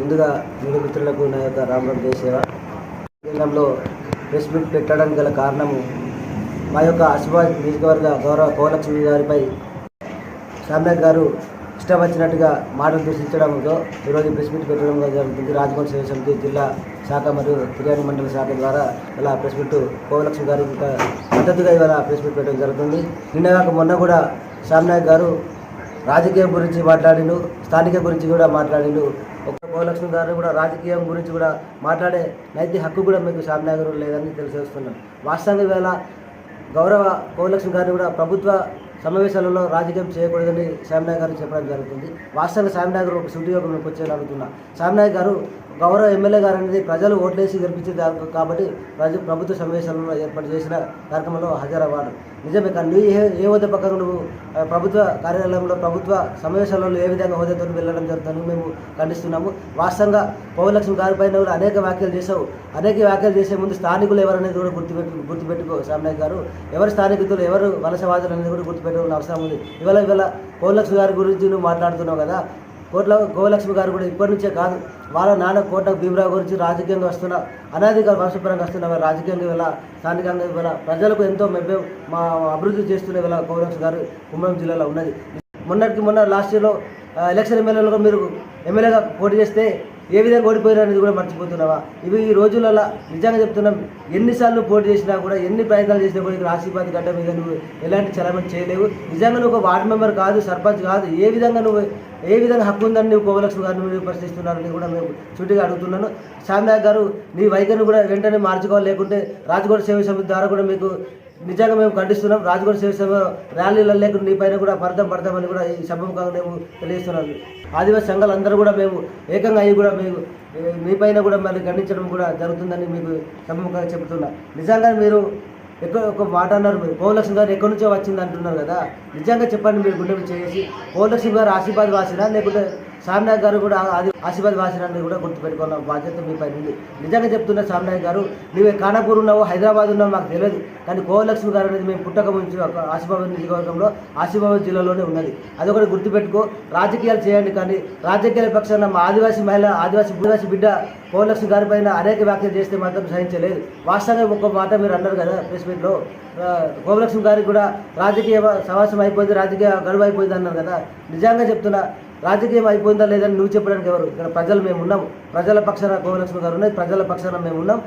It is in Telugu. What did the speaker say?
ముందుగా మీడియా మిత్రులకు నా యొక్క రామరామ్ దేశేవ కేంద్రంలో ప్రెస్ మీట్ పెట్టడానికి గల కారణము మా యొక్క ఆసిఫాబాద్ నియోజకవర్గ గౌరవ పౌలక్ష్మి గారిపై శ్యామ్నాథ్ గారు ఇష్టం వచ్చినట్టుగా మాటలు దూషించడంతో ఈరోజు ప్రెస్ మీట్ పెట్టడం జరుగుతుంది. రాజమండ్రి సేవ సమితి జిల్లా శాఖ మరియు ఫిర్యాదు మండల శాఖ ద్వారా ఇలా ప్రెస్ మీట్ పౌలక్ష్మి గారి మద్దతుగా ఇవాళ ప్రెస్ మీట్ పెట్టడం జరుగుతుంది. నిన్న కాక మొన్న కూడా శ్యామ్నాథ్ గారు రాజకీయం గురించి మాట్లాడిండు స్థానిక గురించి కూడా మాట్లాడిండు. ఒక గోలక్ష్మి గారు కూడా రాజకీయం గురించి కూడా మాట్లాడే నైతిక హక్కు కూడా మీకు శ్యామ్నగర్ లేదని తెలిసేస్తున్నాం వాస్తవంగా వేళ గౌరవ గోలక్ష్మి గారిని కూడా ప్రభుత్వ సమావేశాలలో రాజకీయం చేయకూడదని శ్యామ్నాయ్ గారు చెప్పడం జరుగుతుంది. వాస్తవంగా శ్యామ్నాయ్ గారు ఒక సుడిగా మీకు వచ్చేలా అడుగుతున్నా గారు గౌరవ ఎమ్మెల్యే గారు అనేది ప్రజలు ఓట్లేసి గెలిపించే కాబట్టి ప్రజ ప్రభుత్వ సమావేశాలలో ఏర్పాటు చేసిన కార్యక్రమంలో హాజరవ్వాలి. నిజమే కానీ నువ్వు ఏ ఏ హోదా పక్కన నువ్వు ప్రభుత్వ కార్యాలయంలో ప్రభుత్వ సమావేశాలలో ఏ విధంగా హోదాతో వెళ్ళడం జరుగుతుందని మేము ఖండిస్తున్నాము. వాస్తవంగా పౌరలక్ష్మి గారి పైన కూడా అనేక వ్యాఖ్యలు చేశావు. అనేక వ్యాఖ్యలు చేసే ముందు స్థానికులు ఎవరనేది కూడా గుర్తుపెట్టు గుర్తుపెట్టుకో శ్యామనాయక్ గారు. ఎవరు స్థానికులు ఎవరు వలసవాదులు అనేది కూడా గుర్తుపెట్టుకోవాల్సిన అవసరం ఉంది. ఇవాళ ఇవాళ పౌరలక్ష్మి గారి గురించి నువ్వు మాట్లాడుతున్నావు కదా కోట్ల గోలక్ష్మి గారు కూడా ఇప్పటి నుంచే కాదు వాళ్ళ నాన్న కోట భీమరావు గురించి రాజకీయంగా వస్తున్న అనాధికార వంశపరంగా వస్తున్న రాజకీయంగా ఇలా స్థానికంగా ఇవాళ ప్రజలకు ఎంతో మెబ్బే మా అభివృద్ధి చేస్తున్న ఇలా గోలక్ష్మి గారు కుమ్మం జిల్లాలో ఉన్నది. మొన్నటికి మొన్న లాస్ట్ ఇయర్లో ఎలక్షన్ ఎమ్మెల్యేలుగా మీరు ఎమ్మెల్యేగా పోటీ చేస్తే ఏ విధంగా ఓడిపోయారు అనేది కూడా మర్చిపోతున్నావా? ఇవి ఈ రోజులలో నిజంగా చెప్తున్నాం ఎన్నిసార్లు పోటీ చేసినా కూడా ఎన్ని ప్రయత్నాలు చేసినా కూడా ఇక్కడ ఆశీర్వాద గడ్డ మీద నువ్వు ఎలాంటి చలమని చేయలేవు. నిజంగా నువ్వు ఒక వార్డు మెంబర్ కాదు సర్పంచ్ కాదు ఏ విధంగా నువ్వు ఏ విధంగా హక్కు ఉందని నువ్వు కోవలక్ష్మి గారిని నువ్వు ప్రశ్నిస్తున్నారని కూడా మేము చుట్టిగా అడుగుతున్నాను. శ్యామ్నాయక్ గారు నీ వైఖరిని కూడా వెంటనే మార్చుకోవాలి లేకుంటే రాజకోట సేవ సమితి ద్వారా కూడా మీకు నిజంగా మేము ఖండిస్తున్నాం. రాజకోట శివసేన సభ ర్యాలీలలో లేకుండా నీ పైన కూడా పడతాం పడతామని కూడా ఈ సభముఖంగా మేము తెలియజేస్తున్నాం. ఆదివాసీ సంఘాలు అందరూ కూడా మేము ఏకంగా అయ్యి కూడా మేము మీ పైన కూడా మరి ఖండించడం కూడా జరుగుతుందని మీకు సభముఖంగా చెబుతున్నా. నిజంగా మీరు ఎక్కడ ఒక మాట అన్నారు మీరు. పౌలక్ష్మి గారు ఎక్కడి నుంచో వచ్చింది అంటున్నారు కదా. నిజంగా చెప్పండి మీరు గుండె చేసి. పౌలక్ష్మి గారు ఆశీర్వాద్ వాసినా లేకుంటే సామ్నాయక్ గారు కూడా అది ఆశీర్వాద్ వాసినా కూడా గుర్తుపెట్టుకున్న బాధ్యత మీ పైన ఉంది. నిజంగా చెప్తున్నా సామ్నాయక్ గారు నువ్వే ఖానాపూర్ ఉన్నావు హైదరాబాద్ ఉన్నావు మాకు తెలియదు. కానీ కోవలక్ష్మి గారు అనేది మేము పుట్టక ముంచి ఒక ఆసిఫాబాద్ నియోజకవర్గంలో ఆసిఫాబాద్ జిల్లాలోనే ఉన్నది. అదొకటి గుర్తుపెట్టుకో రాజకీయాలు చేయండి కానీ రాజకీయాల పక్షాన మా ఆదివాసీ మహిళ ఆదివాసీ ఆదివాసీ బిడ్డ కోవలక్ష్మి గారి పైన అనేక వ్యాఖ్యలు చేస్తే మాత్రం సహించలేదు. వాస్తవంగా ఒక్క మాట మీరు అన్నారు కదా ప్రెస్ మీట్లో కోవలక్ష్మి గారికి కూడా రాజకీయ సమాసం అయిపోయింది రాజకీయ గడువు అయిపోయింది అన్నారు కదా. నిజంగా చెప్తున్నా రాజకీయం అయిపోయిందా లేదని నువ్వు చెప్పడానికి ఎవరు? ఇక్కడ ప్రజలు మేము ఉన్నాం ప్రజల పక్షాన కోవలక్ష్మి గారు ఉన్నది ప్రజల పక్షాన మేము ఉన్నాం.